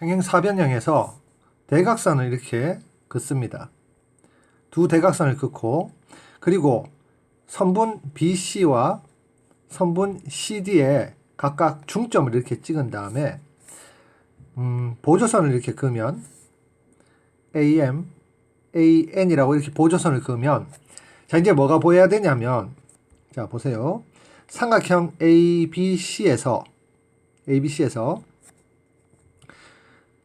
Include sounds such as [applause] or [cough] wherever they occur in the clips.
평행사변형에서 대각선을 이렇게 긋습니다. 두 대각선을 긋고 그리고 선분 BC와 선분 CD에 각각 중점을 이렇게 찍은 다음에 음, 보조선을 이렇게 그으면 AM, AN이라고 이렇게 보조선을 그으면 자 이제 뭐가 보여야 되냐면 자 보세요 삼각형 ABC에서 ABC에서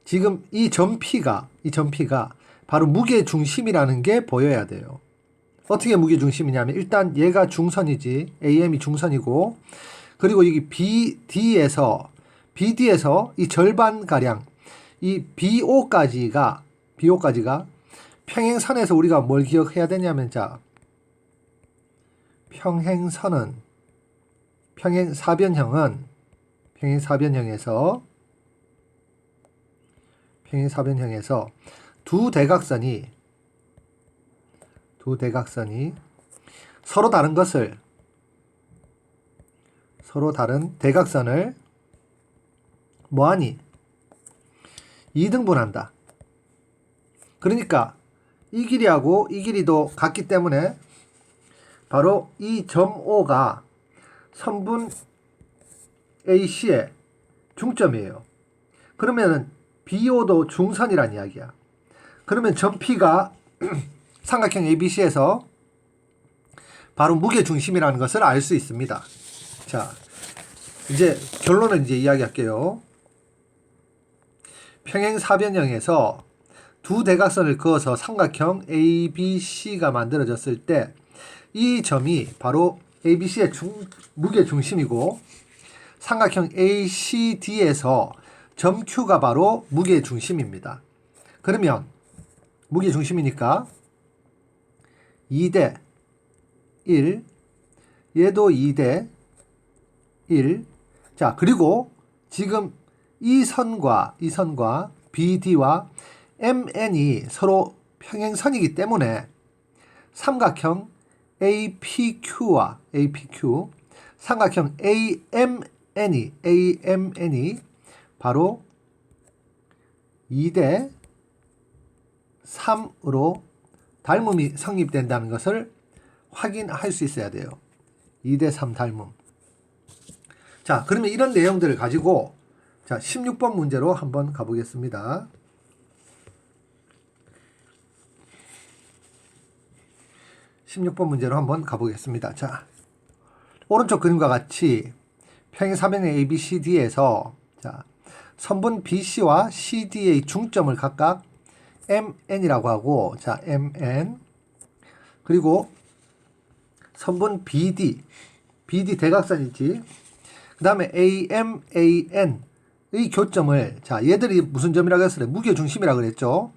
지금 이점 P가 이점 P가 바로 무게 중심이라는 게 보여야 돼요. 어떻게 무게 중심이냐면 일단 얘가 중선이지 AM이 중선이고 그리고 여기 BD에서 BD에서 이 절반 가량 이 BO까지가 BO까지가 평행선에서 우리가 뭘 기억해야 되냐면 자 평행선은 평행 사변형은 평행 사변형에서 평행사변형에서 두 대각선이 두 대각선이 서로 다른 것을 서로 다른 대각선을 뭐하니? 2등분한다. 그러니까 이 길이하고 이 길이도 같기 때문에 바로 이 점 O가 선분 AC의 중점이에요. 그러면은 BO도 중선이란 이야기야. 그러면 점 P가 [clears throat] 삼각형 ABC에서 바로 무게 중심이라는 것을 알 수 있습니다. 자, 이제 결론을 이제 이야기할게요. 평행 사변형에서 두 대각선을 그어서 삼각형 ABC가 만들어졌을 때 이 점이 바로 ABC의 중, 무게 중심이고 삼각형 ACD에서 점 Q가 바로 무게 중심입니다. 그러면 무게 중심이니까 2대 1 얘도 2대 1 자, 그리고 지금 이 선과 이 선과 BD와 MN이 서로 평행선이기 때문에 삼각형 APQ와 APQ 삼각형 AMN이 AMN이 바로 2대 3으로 닮음이 성립된다는 것을 확인할 수 있어야 돼요. 2대 3 닮음. 자, 그러면 이런 내용들을 가지고 자, 16번 문제로 한번 가보겠습니다. 십육 번 문제로 한번 가보겠습니다. 자, 오른쪽 그림과 같이 평행사변의 ABCD에서 자, 선분 BC와 CD의 중점을 각각 MN이라고 하고 자, MN 그리고 선분 BD BD 대각선이지. 그 다음에 AM AN의 교점을 자, 얘들이 무슨 점이라고 했어요? 무게 중심이라고 그랬죠.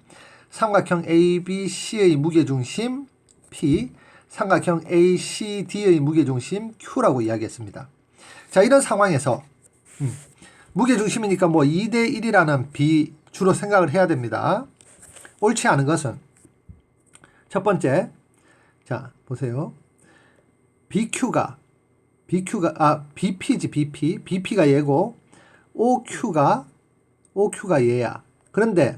삼각형 ABC의 무게 중심 P, 삼각형 ACD의 무게 중심 Q라고 이야기했습니다. 자, 이런 상황에서 음, 무게 중심이니까 뭐 2대 1이라는 비 주로 생각을 해야 됩니다. 옳지 않은 것은 첫 번째 자, 보세요. BQ가 BQ가 아 BP지 BP BP가 얘고 OQ가 OQ가 얘야. 그런데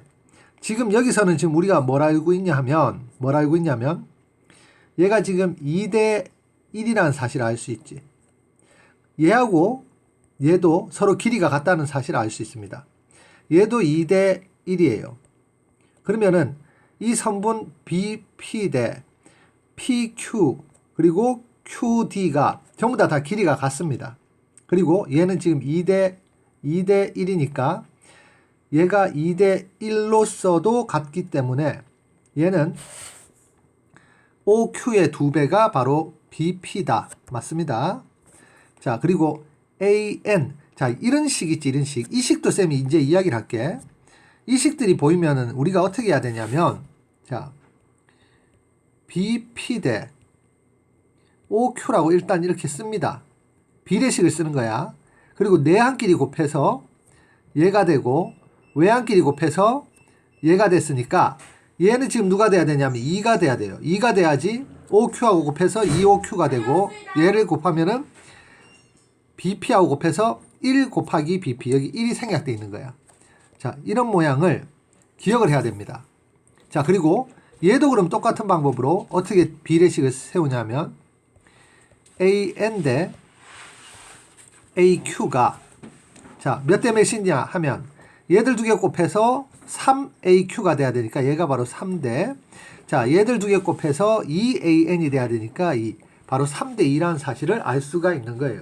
지금 여기서는 지금 우리가 뭘 알고 있냐 하면 뭘 알고 있냐면 얘가 지금 2대 1이라는 사실을 알 수 있지. 얘하고 얘도 서로 길이가 같다는 사실을 알 수 있습니다. 얘도 2대 1이에요. 그러면은 이 성분 BP 대 PQ 그리고 QD가 전부 다, 다 길이가 같습니다. 그리고 얘는 지금 2대 2대 1이니까 얘가 2대 1로서도 같기 때문에 얘는 OQ의 두 배가 바로 BP다. 맞습니다. 자, 그리고 AN. 자, 이런 식 있지, 이런 식. 이 식도 쌤이 이제 이야기를 할게. 이 식들이 보이면은 우리가 어떻게 해야 되냐면, 자, BP 대 OQ라고 일단 이렇게 씁니다. 비례식을 쓰는 거야. 그리고 내한끼리 곱해서 얘가 되고 외한끼리 곱해서 얘가 됐으니까 얘는 지금 누가 돼야 되냐면 2가 돼야 돼요. 2가 돼야지 OQ하고 곱해서 2OQ가 되고 얘를 곱하면은 BP하고 곱해서 1 곱하기 BP 여기 1이 생략돼 있는 거야. 자, 이런 모양을 기억을 해야 됩니다. 자, 그리고 얘도 그럼 똑같은 방법으로 어떻게 비례식을 세우냐면 an 대 aq가 자, 몇 대 몇이냐 하면 얘들 두 개 곱해서 3aq가 돼야 되니까 얘가 바로 3대 자, 얘들 두 개 곱해서 2an이 돼야 되니까 이 바로 3대 2라는 사실을 알 수가 있는 거예요.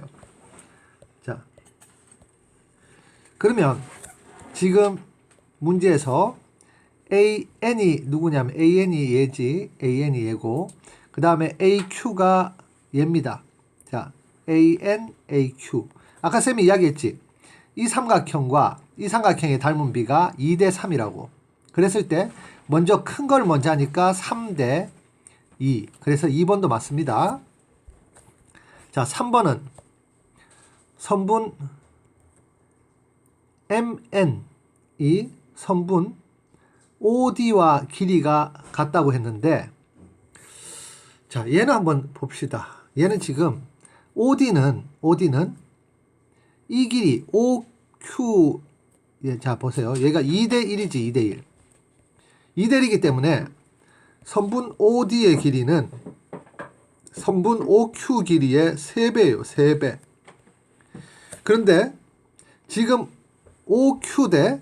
자. 그러면 지금 문제에서 an이 누구냐면 an이 얘지 an이 얘고 그 다음에 aq가 얘입니다. 자, an, aq. 아까 쌤이 이야기했지. 이 삼각형과 이 삼각형의 닮은 비가 2대 3이라고. 그랬을 때 먼저 큰 걸 먼저 하니까 3대 2. 그래서 2번도 맞습니다. 자, 3번은 선분 MN이 선분 OD와 길이가 같다고 했는데 자, 얘는 한번 봅시다. 얘는 지금 OD는 OD는 이 길이 OQ 예, 자 보세요. 얘가 2대 1이지 2대 1. 2대 1이기 때문에 선분 OD의 길이는 선분 OQ 길이의 3배예요. 3배. 그런데 지금 OQ 대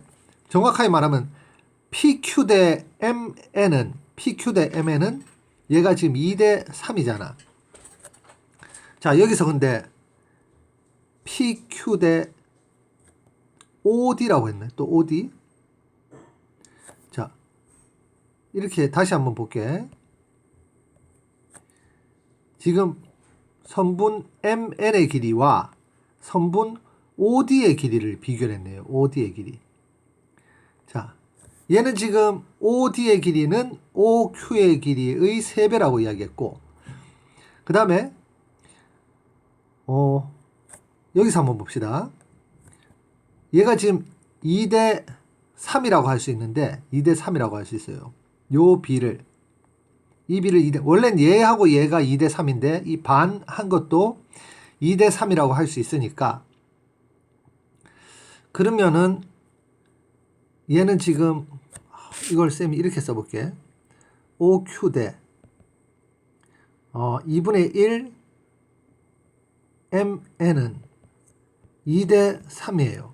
정확하게 말하면 PQ 대 MN은 PQ 대 MN은 얘가 지금 2 대 3이잖아. 자, 여기서 근데 PQ 대 OD라고 했네. 또 OD. 자, 이렇게 다시 한번 볼게. 지금 선분 MN의 길이와 선분 OD의 길이를 비교했네요. OD의 길이. 자, 얘는 지금 OD의 길이는 OQ의 길이의 3배라고 이야기했고, 그 다음에, 어, 여기서 한번 봅시다. 얘가 지금 2대 3이라고 할 수 있는데, 2대 3이라고 할 수 있어요. 요 비를, 이 비를 2대, 원래는 얘하고 얘가 2대 3인데, 이 반 한 것도 2대 3이라고 할 수 있으니까, 그러면은, 얘는 지금 이걸 쌤이 이렇게 써볼게. OQ 대 어, 2분의 1 MN은 2 대 3이에요.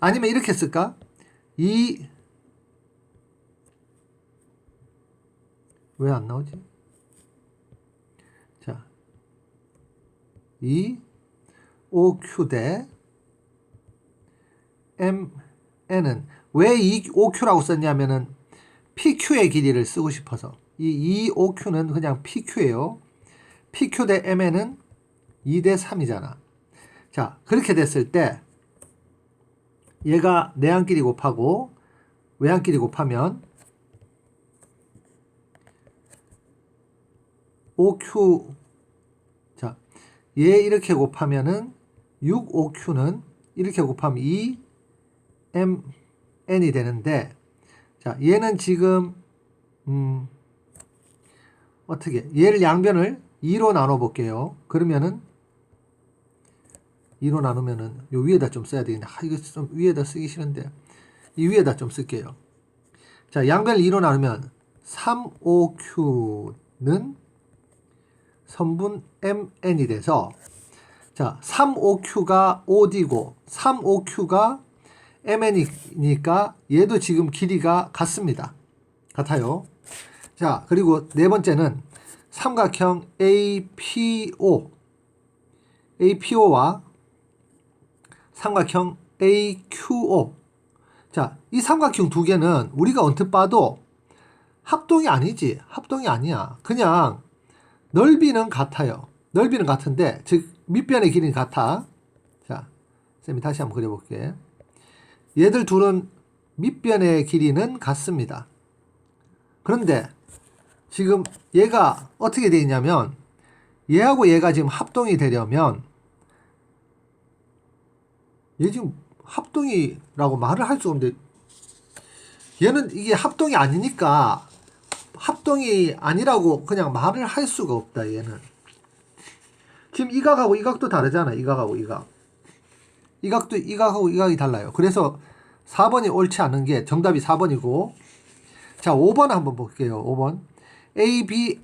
아니면 이렇게 쓸까? 2 왜 안 나오지? 자, 2 OQ 대 MN은 왜이 OQ라고 썼냐면은 PQ의 길이를 쓰고 싶어서 이 2OQ는 그냥 PQ예요. PQ 대 MN은 2 대 3이잖아. 자, 그렇게 됐을 때 얘가 내항끼리 곱하고 외항끼리 곱하면 OQ 자, 얘 이렇게 곱하면은 6OQ는 이렇게 곱하면 2 MN이 되는데 자, 얘는 지금 음 어떻게 얘를 양변을 2로 나눠 볼게요. 그러면은 2로 나누면은 요 위에다 좀 써야 되겠네. 아, 이거 좀 위에다 쓰기 싫은데 이 위에다 좀 쓸게요. 자, 양변을 2로 나누면 3OQ는 선분 MN이 돼서 자, 3OQ가 OD고 3OQ가 MN이니까 얘도 지금 길이가 같습니다. 같아요. 자, 그리고 네 번째는 삼각형 APO. APO와 삼각형 AQO. 자, 이 삼각형 두 개는 우리가 언뜻 봐도 합동이 아니지. 합동이 아니야. 그냥 넓이는 같아요. 넓이는 같은데, 즉, 밑변의 길이는 같아. 자, 쌤이 다시 한번 그려볼게. 얘들 둘은 밑변의 길이는 같습니다. 그런데 지금 얘가 어떻게 되어 있냐면 얘하고 얘가 지금 합동이 되려면 얘 지금 합동이라고 말을 할 수 없는데 얘는 이게 합동이 아니니까 합동이 아니라고 그냥 말을 할 수가 없다 얘는 지금 이 각하고 이 각도 다르잖아 이 각하고 이 각. 이 각도 이 각하고 이 각이 달라요. 그래서 4번이 옳지 않은 게 정답이 4번이고 자 5번 한번 볼게요. 5번 A B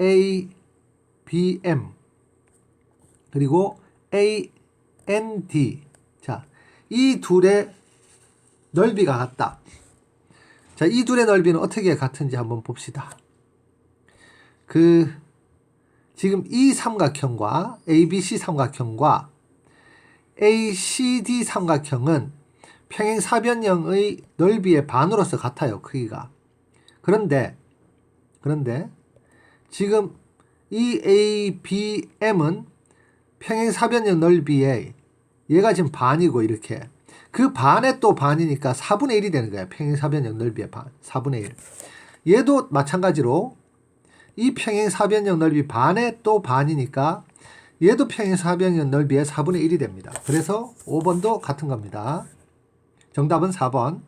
A B M 그리고 A N D 자이 둘의 넓이가 같다. 자, 이 둘의 넓이는 어떻게 같은지 한번 봅시다. 그 지금 이 삼각형과 ABC 삼각형과 ACD 삼각형은 평행 사변형의 넓이의 반으로서 같아요. 크기가. 그런데 그런데 지금 이 ABM은 평행 사변형 넓이의 얘가 지금 반이고 이렇게 그 반에 또 반이니까 4분의 1이 되는 거야. 평행 사변형 넓이의 반. 4분의 1. 얘도 마찬가지로 이 평행 사변형 넓이 반에 또 반이니까 얘도 평행 사변형 넓이의 4분의 1이 됩니다. 그래서 5번도 같은 겁니다. 정답은 4번.